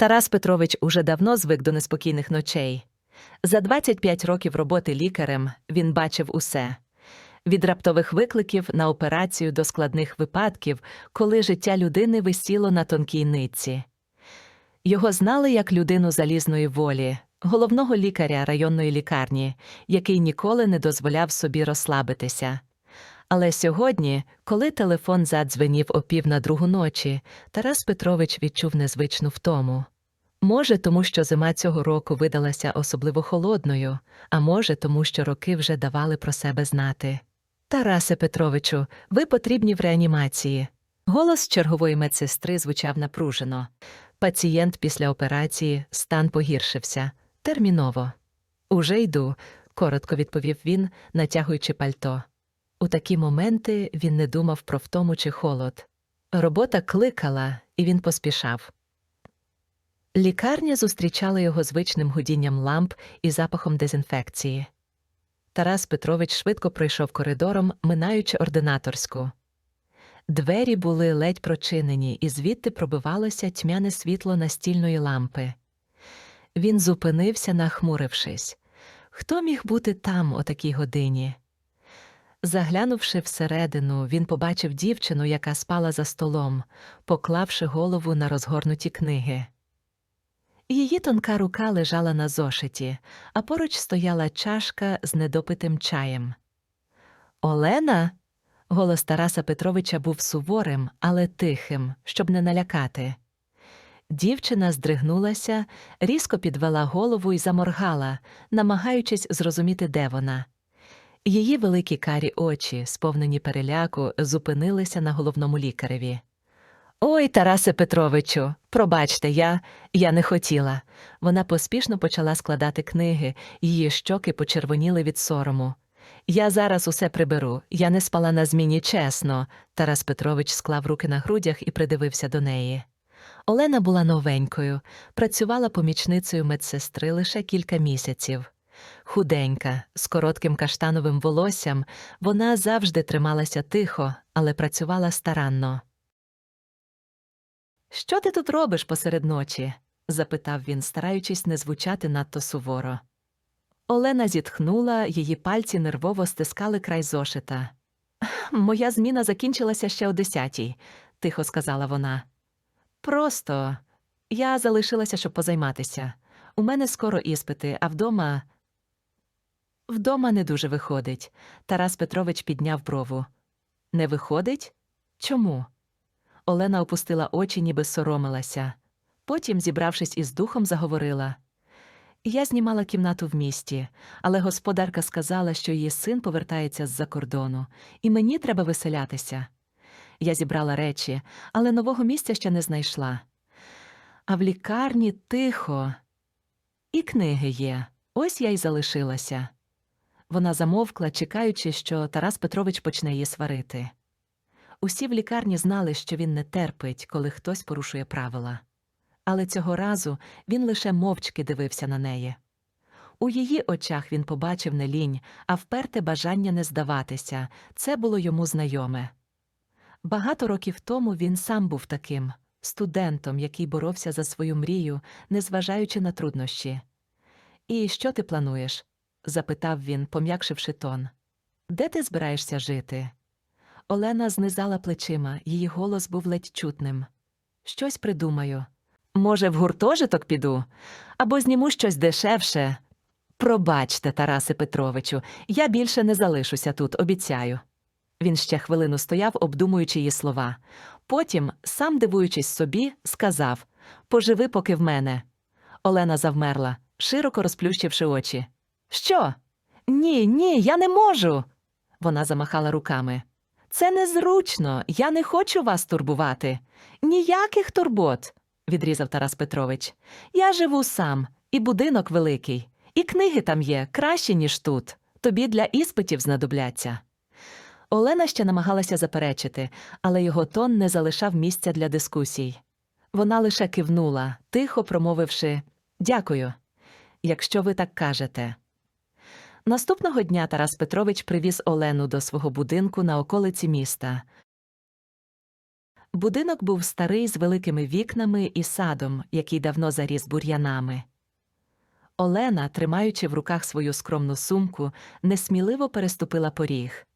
Тарас Петрович уже давно звик до неспокійних ночей. За 25 років роботи лікарем він бачив усе від раптових викликів на операцію до складних випадків, коли життя людини висіло на тонкій нитці. Його знали як людину залізної волі, головного лікаря районної лікарні, який ніколи не дозволяв собі розслабитися. Але сьогодні, коли телефон задзвенів о пів на другу ночі, Тарас Петрович відчув незвичну втому. Може, тому що зима цього року видалася особливо холодною, а може, тому що роки вже давали про себе знати. Тарасе Петровичу, ви потрібні в реанімації. Голос чергової медсестри звучав напружено. Пацієнт після операції стан погіршився. Терміново. Уже йду, коротко відповів він, натягуючи пальто. У такі моменти він не думав про втому чи холод. Робота кликала, і він поспішав. Лікарня зустрічала його звичним гудінням ламп і запахом дезінфекції. Тарас Петрович швидко пройшов коридором, минаючи ординаторську. Двері були ледь прочинені, і звідти пробивалося тьмяне світло настільної лампи. Він зупинився, нахмурившись. Хто міг бути там о такій годині? Заглянувши всередину, він побачив дівчину, яка спала за столом, поклавши голову на розгорнуті книги. Її тонка рука лежала на зошиті, а поруч стояла чашка з недопитим чаєм. Олена? Голос Тараса Петровича був суворим, але тихим, щоб не налякати. Дівчина здригнулася, різко підвела голову і заморгала, намагаючись зрозуміти, де вона. Її великі карі очі, сповнені переляку, зупинилися на головному лікареві. Ой, Тарасе Петровичу, пробачте, я, я не хотіла. Вона поспішно почала складати книги, її щоки почервоніли від сорому. Я зараз усе приберу, я не спала на зміні чесно. Тарас Петрович склав руки на грудях і придивився до неї. Олена була новенькою, працювала помічницею медсестри лише кілька місяців. Худенька, з коротким каштановим волоссям, вона завжди трималася тихо, але працювала старанно. Що ти тут робиш посеред ночі? запитав він, стараючись не звучати надто суворо. Олена зітхнула, її пальці нервово стискали край зошита. Моя зміна закінчилася ще о десятій, тихо сказала вона. Просто я залишилася, щоб позайматися. У мене скоро іспити, а вдома. Вдома не дуже виходить. Тарас Петрович підняв брову. Не виходить? Чому? Олена опустила очі, ніби соромилася. Потім, зібравшись із духом, заговорила. Я знімала кімнату в місті, але господарка сказала, що її син повертається з-за кордону, і мені треба виселятися. Я зібрала речі, але нового місця ще не знайшла. А в лікарні тихо. І книги є. Ось я й залишилася. Вона замовкла, чекаючи, що Тарас Петрович почне її сварити. Усі в лікарні знали, що він не терпить, коли хтось порушує правила. Але цього разу він лише мовчки дивився на неї. У її очах він побачив не лінь, а вперте бажання не здаватися це було йому знайоме. Багато років тому він сам був таким студентом, який боровся за свою мрію, незважаючи на труднощі. І що ти плануєш? запитав він, пом'якшивши тон. Де ти збираєшся жити? Олена знизала плечима, її голос був ледь чутним. Щось придумаю. Може, в гуртожиток піду, або зніму щось дешевше. Пробачте, Тарасе Петровичу, я більше не залишуся тут, обіцяю. Він ще хвилину стояв, обдумуючи її слова. Потім, сам дивуючись собі, сказав Поживи, поки в мене. Олена завмерла, широко розплющивши очі. Що? Ні, ні, я не можу. Вона замахала руками. Це незручно, я не хочу вас турбувати. Ніяких турбот, відрізав Тарас Петрович. Я живу сам, і будинок великий, і книги там є кращі, ніж тут. Тобі для іспитів знадобляться. Олена ще намагалася заперечити, але його тон не залишав місця для дискусій. Вона лише кивнула, тихо промовивши Дякую, якщо ви так кажете. Наступного дня Тарас Петрович привіз Олену до свого будинку на околиці міста. Будинок був старий з великими вікнами і садом, який давно заріс бур'янами. Олена, тримаючи в руках свою скромну сумку, несміливо переступила поріг.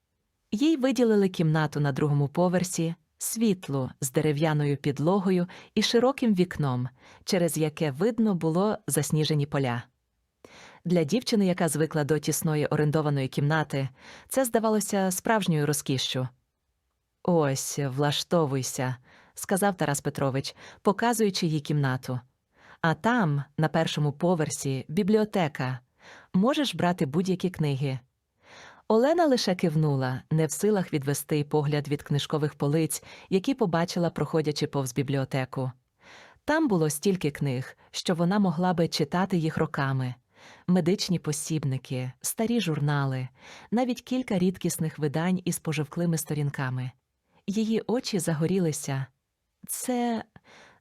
Їй виділили кімнату на другому поверсі, світлу з дерев'яною підлогою і широким вікном, через яке видно було засніжені поля. Для дівчини, яка звикла до тісної орендованої кімнати, це здавалося справжньою розкішшю. Ось, влаштовуйся, сказав Тарас Петрович, показуючи їй кімнату. А там, на першому поверсі, бібліотека. Можеш брати будь-які книги. Олена лише кивнула, не в силах відвести погляд від книжкових полиць, які побачила, проходячи повз бібліотеку. Там було стільки книг, що вона могла би читати їх роками медичні посібники, старі журнали, навіть кілька рідкісних видань із пожовклими сторінками. Її очі загорілися. Це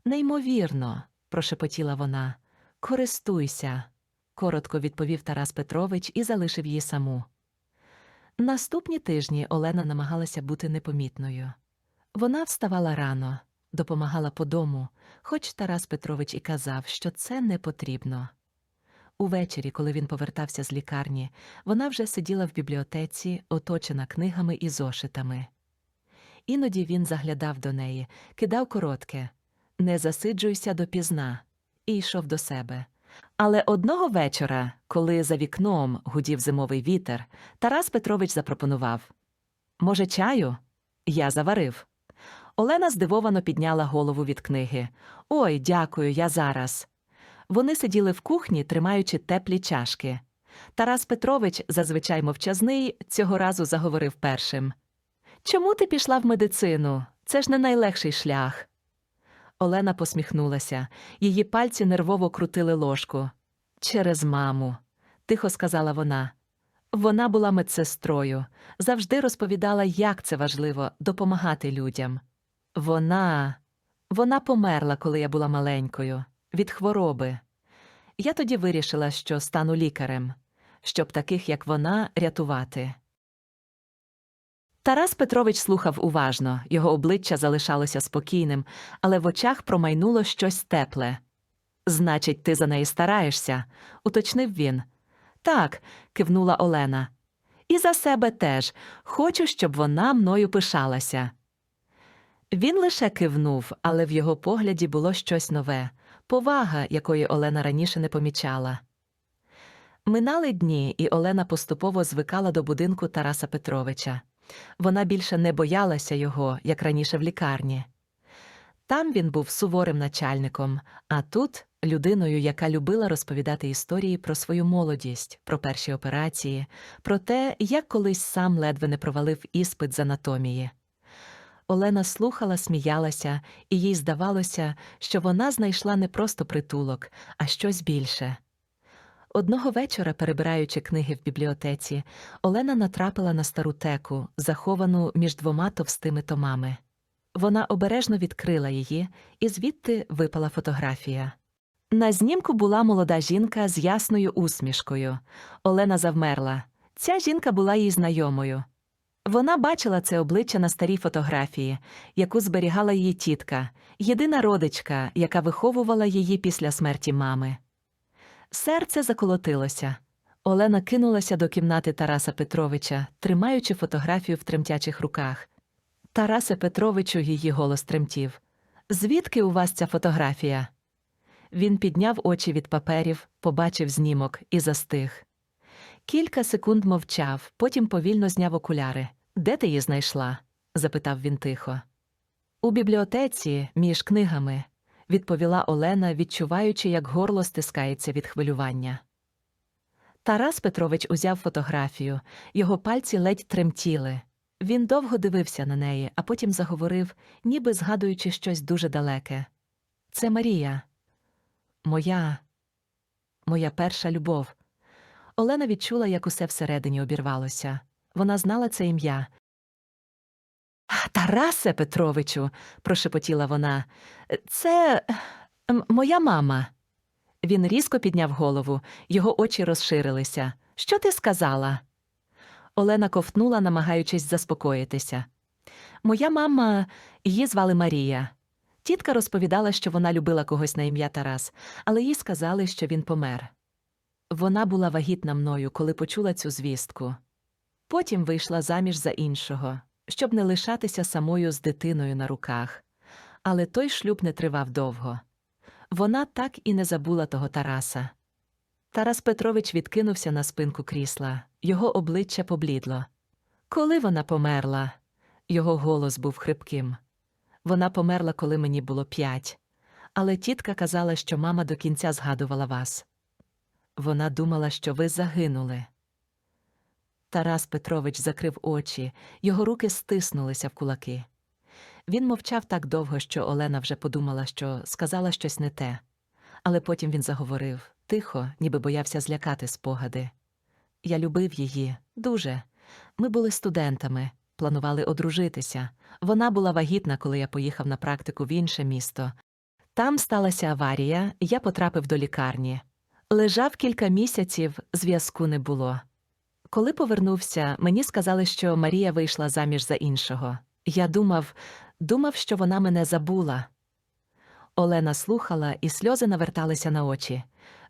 неймовірно, прошепотіла вона. Користуйся, коротко відповів Тарас Петрович і залишив її саму. Наступні тижні Олена намагалася бути непомітною. Вона вставала рано, допомагала по дому, хоч Тарас Петрович і казав, що це не потрібно. Увечері, коли він повертався з лікарні, вона вже сиділа в бібліотеці, оточена книгами і зошитами. Іноді він заглядав до неї, кидав коротке не засиджуйся допізна, і йшов до себе. Але одного вечора, коли за вікном гудів зимовий вітер, Тарас Петрович запропонував Може, чаю? Я заварив. Олена здивовано підняла голову від книги. Ой, дякую, я зараз. Вони сиділи в кухні, тримаючи теплі чашки. Тарас Петрович, зазвичай мовчазний, цього разу заговорив першим. Чому ти пішла в медицину? Це ж не найлегший шлях. Олена посміхнулася. Її пальці нервово крутили ложку. Через маму, тихо сказала вона. Вона була медсестрою, завжди розповідала, як це важливо допомагати людям. Вона. Вона померла, коли я була маленькою, від хвороби. Я тоді вирішила, що стану лікарем, щоб таких, як вона, рятувати. Тарас Петрович слухав уважно, його обличчя залишалося спокійним, але в очах промайнуло щось тепле. Значить, ти за неї стараєшся, уточнив він. Так, кивнула Олена. І за себе теж. Хочу, щоб вона мною пишалася. Він лише кивнув, але в його погляді було щось нове повага, якої Олена раніше не помічала. Минали дні, і Олена поступово звикала до будинку Тараса Петровича. Вона більше не боялася його, як раніше в лікарні. Там він був суворим начальником, а тут людиною, яка любила розповідати історії про свою молодість, про перші операції, про те, як колись сам ледве не провалив іспит з анатомії. Олена слухала, сміялася, і їй здавалося, що вона знайшла не просто притулок, а щось більше. Одного вечора, перебираючи книги в бібліотеці, Олена натрапила на стару теку, заховану між двома товстими томами. Вона обережно відкрила її, і звідти випала фотографія. На знімку була молода жінка з ясною усмішкою. Олена завмерла. Ця жінка була їй знайомою. Вона бачила це обличчя на старій фотографії, яку зберігала її тітка, єдина родичка, яка виховувала її після смерті мами. Серце заколотилося. Олена кинулася до кімнати Тараса Петровича, тримаючи фотографію в тремтячих руках. Тарасе Петровичу її голос тремтів. Звідки у вас ця фотографія? Він підняв очі від паперів, побачив знімок і застиг. Кілька секунд мовчав, потім повільно зняв окуляри. Де ти її знайшла? запитав він тихо. У бібліотеці, між книгами, відповіла Олена, відчуваючи, як горло стискається від хвилювання. Тарас Петрович узяв фотографію, його пальці ледь тремтіли. Він довго дивився на неї, а потім заговорив, ніби згадуючи щось дуже далеке. Це Марія, моя, моя перша любов. Олена відчула, як усе всередині обірвалося. Вона знала це ім'я. Тарасе Петровичу, прошепотіла вона, це моя мама. Він різко підняв голову, його очі розширилися. Що ти сказала? Олена ковтнула, намагаючись заспокоїтися. Моя мама її звали Марія. Тітка розповідала, що вона любила когось на ім'я Тарас, але їй сказали, що він помер. Вона була вагітна мною, коли почула цю звістку. Потім вийшла заміж за іншого, щоб не лишатися самою з дитиною на руках. Але той шлюб не тривав довго. Вона так і не забула того Тараса. Тарас Петрович відкинувся на спинку крісла, його обличчя поблідло. Коли вона померла, його голос був хрипким. Вона померла, коли мені було п'ять, але тітка казала, що мама до кінця згадувала вас. Вона думала, що ви загинули. Тарас Петрович закрив очі, його руки стиснулися в кулаки. Він мовчав так довго, що Олена вже подумала, що сказала щось не те. Але потім він заговорив тихо, ніби боявся злякати спогади. Я любив її дуже. Ми були студентами, планували одружитися. Вона була вагітна, коли я поїхав на практику в інше місто. Там сталася аварія, я потрапив до лікарні. Лежав кілька місяців, зв'язку не було. Коли повернувся, мені сказали, що Марія вийшла заміж за іншого. Я думав, думав, що вона мене забула. Олена слухала, і сльози наверталися на очі.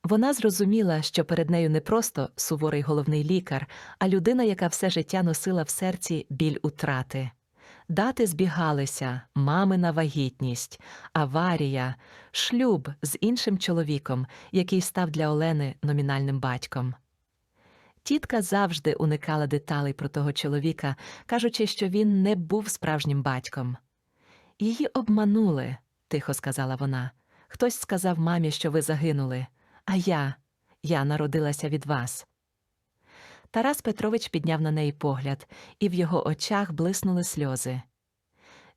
Вона зрозуміла, що перед нею не просто суворий головний лікар, а людина, яка все життя носила в серці біль утрати. Дати збігалися, мамина вагітність, аварія, шлюб з іншим чоловіком, який став для Олени номінальним батьком. Тітка завжди уникала деталей про того чоловіка, кажучи, що він не був справжнім батьком. Її обманули, тихо сказала вона. Хтось сказав мамі, що ви загинули, а я, я народилася від вас. Тарас Петрович підняв на неї погляд, і в його очах блиснули сльози.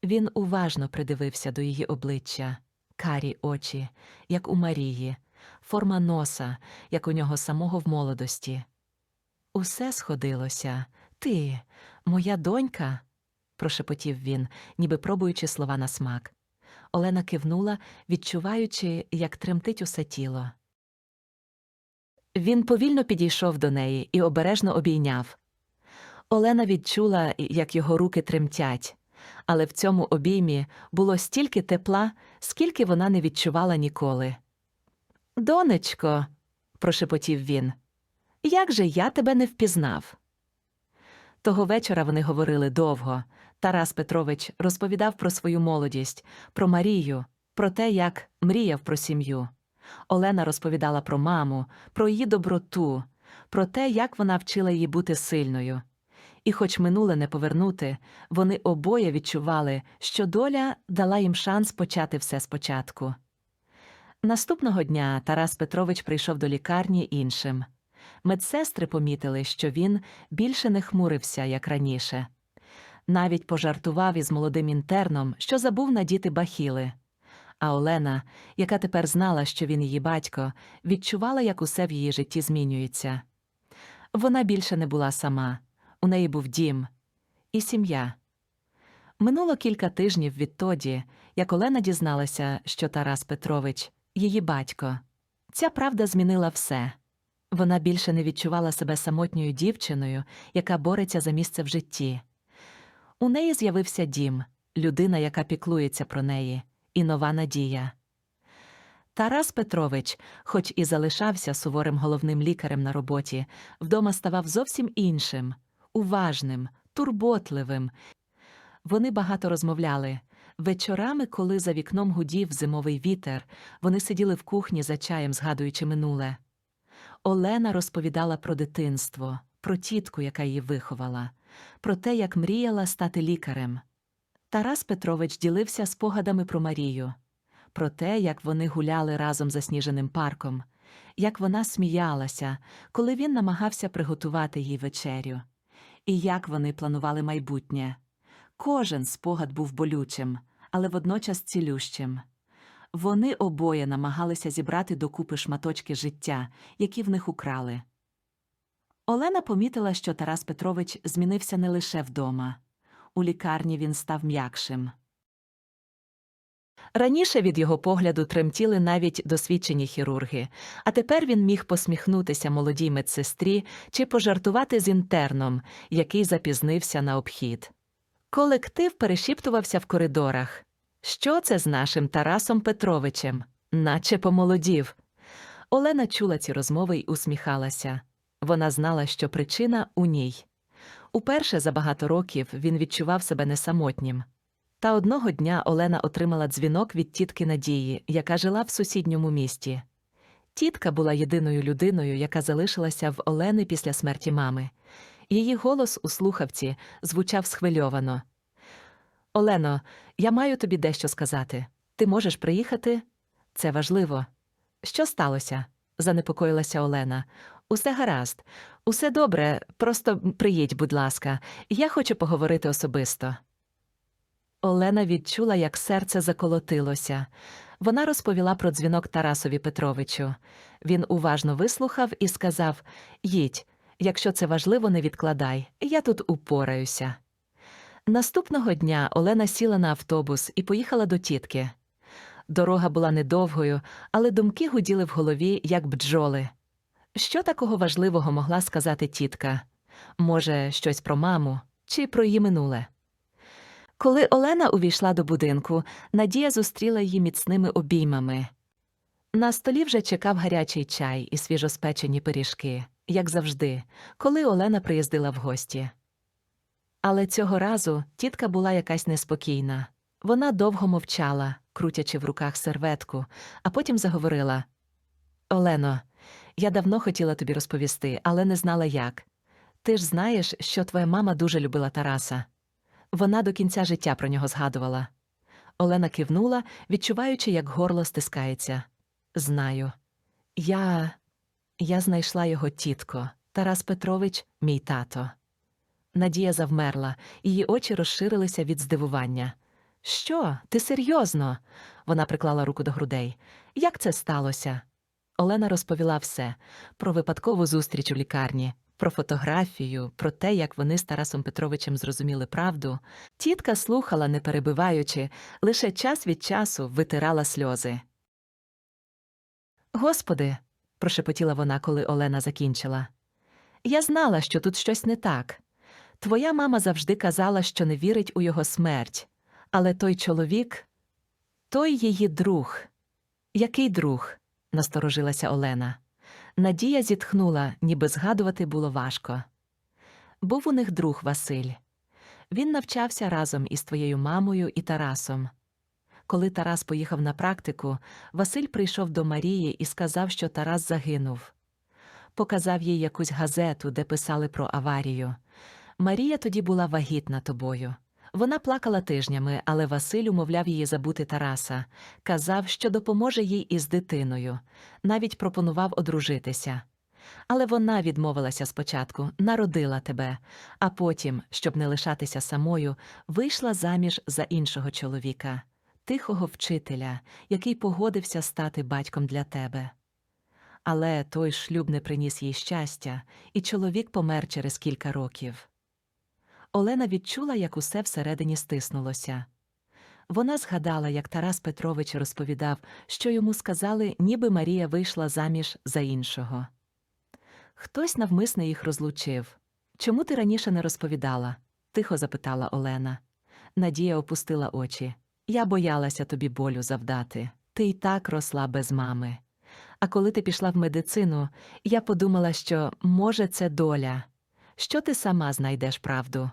Він уважно придивився до її обличчя, карі очі, як у Марії, форма носа, як у нього самого в молодості. Усе сходилося. Ти, моя донька, прошепотів він, ніби пробуючи слова на смак. Олена кивнула, відчуваючи, як тремтить усе тіло. Він повільно підійшов до неї і обережно обійняв. Олена відчула, як його руки тремтять, але в цьому обіймі було стільки тепла, скільки вона не відчувала ніколи. Донечко, прошепотів він, як же я тебе не впізнав? Того вечора вони говорили довго. Тарас Петрович розповідав про свою молодість, про Марію, про те, як мріяв про сім'ю. Олена розповідала про маму, про її доброту, про те, як вона вчила її бути сильною. І, хоч минуле не повернути, вони обоє відчували, що доля дала їм шанс почати все спочатку. Наступного дня Тарас Петрович прийшов до лікарні іншим. Медсестри помітили, що він більше не хмурився, як раніше. Навіть пожартував із молодим інтерном, що забув надіти бахіли. А Олена, яка тепер знала, що він її батько, відчувала, як усе в її житті змінюється. Вона більше не була сама, у неї був дім і сім'я. Минуло кілька тижнів відтоді, як Олена дізналася, що Тарас Петрович її батько. Ця правда змінила все. Вона більше не відчувала себе самотньою дівчиною, яка бореться за місце в житті. У неї з'явився дім, людина, яка піклується про неї, і нова надія. Тарас Петрович, хоч і залишався суворим головним лікарем на роботі, вдома ставав зовсім іншим, уважним, турботливим. Вони багато розмовляли. Вечорами, коли за вікном гудів зимовий вітер, вони сиділи в кухні за чаєм, згадуючи минуле. Олена розповідала про дитинство, про тітку, яка її виховала, про те, як мріяла стати лікарем. Тарас Петрович ділився спогадами про Марію, про те, як вони гуляли разом засніженим парком, як вона сміялася, коли він намагався приготувати їй вечерю, і як вони планували майбутнє. Кожен спогад був болючим, але водночас цілющим. Вони обоє намагалися зібрати докупи шматочки життя, які в них украли. Олена помітила, що Тарас Петрович змінився не лише вдома. У лікарні він став м'якшим. Раніше від його погляду тремтіли навіть досвідчені хірурги, а тепер він міг посміхнутися молодій медсестрі чи пожартувати з інтерном, який запізнився на обхід. Колектив перешіптувався в коридорах. Що це з нашим Тарасом Петровичем? Наче помолодів. Олена чула ці розмови й усміхалася. Вона знала, що причина у ній. Уперше за багато років він відчував себе несамотнім. Та одного дня Олена отримала дзвінок від тітки Надії, яка жила в сусідньому місті. Тітка була єдиною людиною, яка залишилася в Олени після смерті мами. Її голос у слухавці звучав схвильовано. Олено, я маю тобі дещо сказати. Ти можеш приїхати? Це важливо. Що сталося? занепокоїлася Олена. Усе гаразд, усе добре, просто приїдь, будь ласка, я хочу поговорити особисто. Олена відчула, як серце заколотилося. Вона розповіла про дзвінок Тарасові Петровичу. Він уважно вислухав і сказав: Їдь, якщо це важливо, не відкладай, я тут упораюся. Наступного дня Олена сіла на автобус і поїхала до тітки. Дорога була недовгою, але думки гуділи в голові, як бджоли. Що такого важливого могла сказати тітка? Може, щось про маму чи про її минуле? Коли Олена увійшла до будинку, Надія зустріла її міцними обіймами. На столі вже чекав гарячий чай і свіжоспечені пиріжки, як завжди, коли Олена приїздила в гості. Але цього разу тітка була якась неспокійна. Вона довго мовчала, крутячи в руках серветку, а потім заговорила: Олено, я давно хотіла тобі розповісти, але не знала як. Ти ж знаєш, що твоя мама дуже любила Тараса. Вона до кінця життя про нього згадувала. Олена кивнула, відчуваючи, як горло стискається. Знаю. Я. Я знайшла його тітко, Тарас Петрович, мій тато. Надія завмерла, її очі розширилися від здивування. Що, ти серйозно? Вона приклала руку до грудей. Як це сталося? Олена розповіла все про випадкову зустріч у лікарні, про фотографію, про те, як вони з Тарасом Петровичем зрозуміли правду. Тітка слухала, не перебиваючи, лише час від часу витирала сльози. Господи, прошепотіла вона, коли Олена закінчила. Я знала, що тут щось не так. Твоя мама завжди казала, що не вірить у його смерть. Але той чоловік, той її друг. Який друг? Насторожилася Олена. Надія зітхнула, ніби згадувати було важко. Був у них друг Василь. Він навчався разом із твоєю мамою і Тарасом. Коли Тарас поїхав на практику, Василь прийшов до Марії і сказав, що Тарас загинув. Показав їй якусь газету, де писали про аварію. Марія тоді була вагітна тобою. Вона плакала тижнями, але Василь умовляв її забути Тараса, казав, що допоможе їй із дитиною, навіть пропонував одружитися. Але вона відмовилася спочатку, народила тебе, а потім, щоб не лишатися самою, вийшла заміж за іншого чоловіка, тихого вчителя, який погодився стати батьком для тебе. Але той шлюб не приніс їй щастя, і чоловік помер через кілька років. Олена відчула, як усе всередині стиснулося. Вона згадала, як Тарас Петрович розповідав, що йому сказали, ніби Марія вийшла заміж за іншого. Хтось навмисно їх розлучив. Чому ти раніше не розповідала? тихо запитала Олена. Надія опустила очі. Я боялася тобі болю завдати. Ти й так росла без мами. А коли ти пішла в медицину, я подумала, що, може, це доля. Що ти сама знайдеш правду?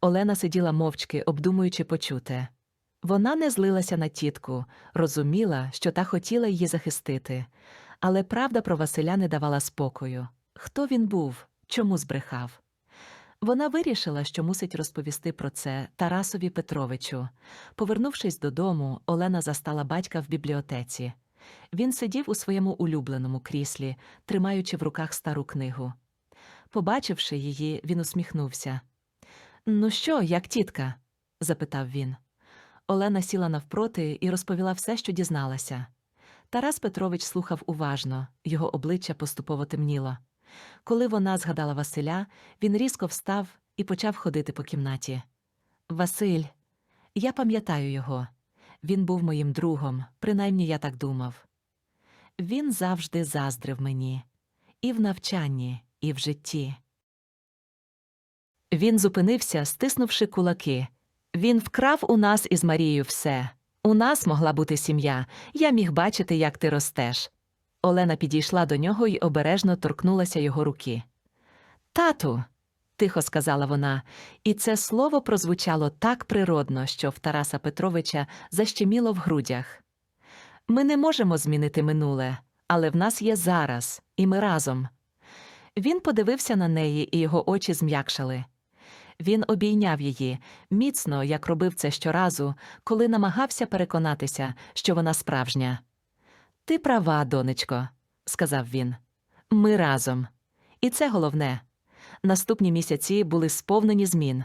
Олена сиділа мовчки, обдумуючи почуте. Вона не злилася на тітку, розуміла, що та хотіла її захистити, але правда про Василя не давала спокою. Хто він був, чому збрехав? Вона вирішила, що мусить розповісти про це Тарасові Петровичу. Повернувшись додому, Олена застала батька в бібліотеці. Він сидів у своєму улюбленому кріслі, тримаючи в руках стару книгу. Побачивши її, він усміхнувся. Ну що, як тітка? запитав він. Олена сіла навпроти і розповіла все, що дізналася. Тарас Петрович слухав уважно, його обличчя поступово темніло. Коли вона згадала Василя, він різко встав і почав ходити по кімнаті. Василь, я пам'ятаю його. Він був моїм другом, принаймні я так думав. Він завжди заздрив мені і в навчанні, і в житті. Він зупинився, стиснувши кулаки, Він вкрав у нас із Марією все. У нас могла бути сім'я. Я міг бачити, як ти ростеш. Олена підійшла до нього і обережно торкнулася його руки. Тату, тихо сказала вона, і це слово прозвучало так природно, що в Тараса Петровича защеміло в грудях. Ми не можемо змінити минуле, але в нас є зараз, і ми разом. Він подивився на неї, і його очі зм'якшали. Він обійняв її міцно, як робив це щоразу, коли намагався переконатися, що вона справжня. Ти права, донечко, сказав він. Ми разом. І це головне. Наступні місяці були сповнені змін.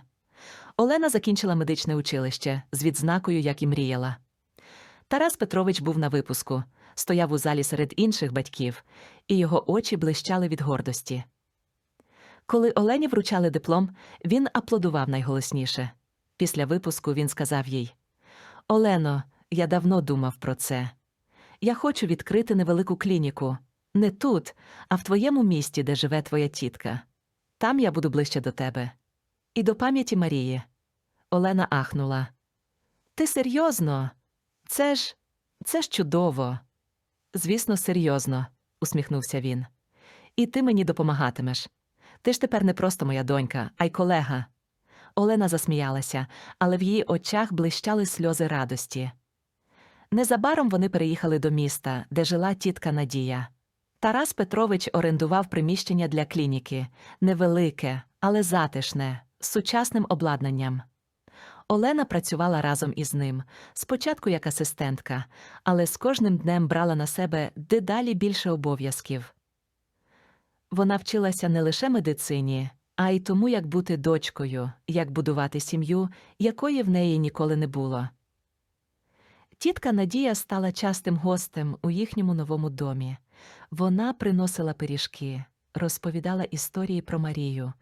Олена закінчила медичне училище з відзнакою, як і мріяла. Тарас Петрович був на випуску, стояв у залі серед інших батьків, і його очі блищали від гордості. Коли Олені вручали диплом, він аплодував найголосніше. Після випуску він сказав їй: Олено, я давно думав про це. Я хочу відкрити невелику клініку. Не тут, а в твоєму місті, де живе твоя тітка. Там я буду ближче до тебе. І до пам'яті Марії. Олена ахнула. Ти серйозно? Це ж це ж чудово. Звісно, серйозно, усміхнувся він. І ти мені допомагатимеш. Ти ж тепер не просто моя донька, а й колега. Олена засміялася, але в її очах блищали сльози радості. Незабаром вони переїхали до міста, де жила тітка Надія. Тарас Петрович орендував приміщення для клініки невелике, але затишне, з сучасним обладнанням. Олена працювала разом із ним, спочатку як асистентка, але з кожним днем брала на себе дедалі більше обов'язків. Вона вчилася не лише медицині, а й тому, як бути дочкою, як будувати сім'ю, якої в неї ніколи не було. Тітка Надія стала частим гостем у їхньому новому домі. Вона приносила пиріжки, розповідала історії про Марію,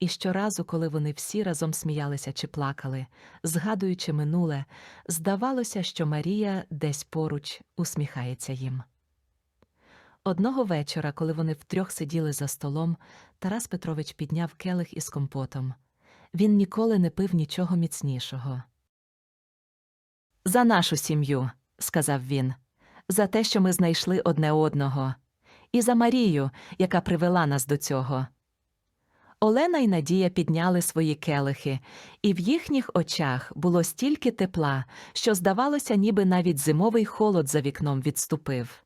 і щоразу, коли вони всі разом сміялися чи плакали, згадуючи минуле, здавалося, що Марія десь поруч усміхається їм. Одного вечора, коли вони втрьох сиділи за столом, Тарас Петрович підняв келих із компотом. Він ніколи не пив нічого міцнішого. За нашу сім'ю, сказав він, за те, що ми знайшли одне одного, і за Марію, яка привела нас до цього. Олена й Надія підняли свої келихи, і в їхніх очах було стільки тепла, що, здавалося, ніби навіть зимовий холод за вікном відступив.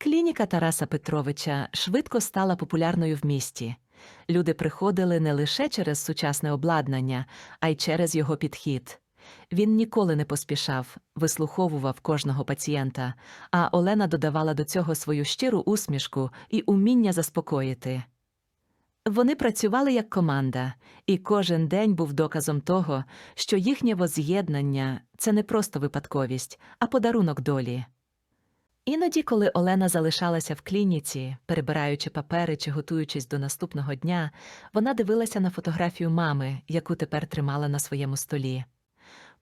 Клініка Тараса Петровича швидко стала популярною в місті. Люди приходили не лише через сучасне обладнання, а й через його підхід. Він ніколи не поспішав, вислуховував кожного пацієнта, а Олена додавала до цього свою щиру усмішку і уміння заспокоїти. Вони працювали як команда, і кожен день був доказом того, що їхнє воз'єднання це не просто випадковість, а подарунок долі. Іноді, коли Олена залишалася в клініці, перебираючи папери чи готуючись до наступного дня, вона дивилася на фотографію мами, яку тепер тримала на своєму столі.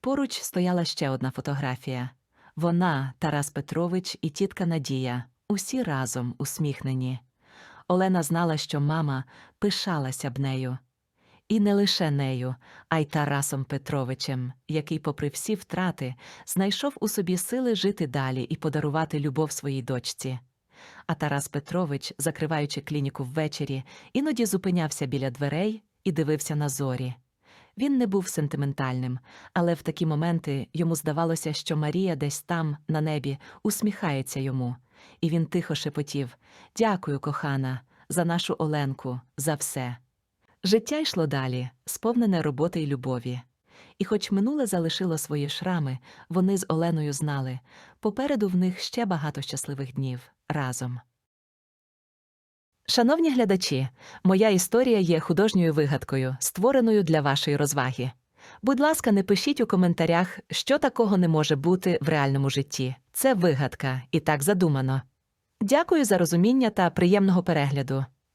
Поруч стояла ще одна фотографія вона, Тарас Петрович і тітка Надія, усі разом усміхнені. Олена знала, що мама пишалася б нею. І не лише нею, а й Тарасом Петровичем, який, попри всі втрати, знайшов у собі сили жити далі і подарувати любов своїй дочці. А Тарас Петрович, закриваючи клініку ввечері, іноді зупинявся біля дверей і дивився на зорі. Він не був сентиментальним, але в такі моменти йому здавалося, що Марія десь там, на небі, усміхається йому, і він тихо шепотів Дякую, кохана, за нашу Оленку, за все. Життя йшло далі, сповнене роботи й любові. І хоч минуле залишило свої шрами, вони з Оленою знали попереду в них ще багато щасливих днів разом. Шановні глядачі, моя історія є художньою вигадкою, створеною для вашої розваги. Будь ласка, не пишіть у коментарях, що такого не може бути в реальному житті. Це вигадка, і так задумано. Дякую за розуміння та приємного перегляду.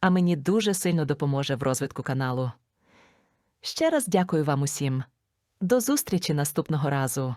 а мені дуже сильно допоможе в розвитку каналу. Ще раз дякую вам усім. До зустрічі наступного разу.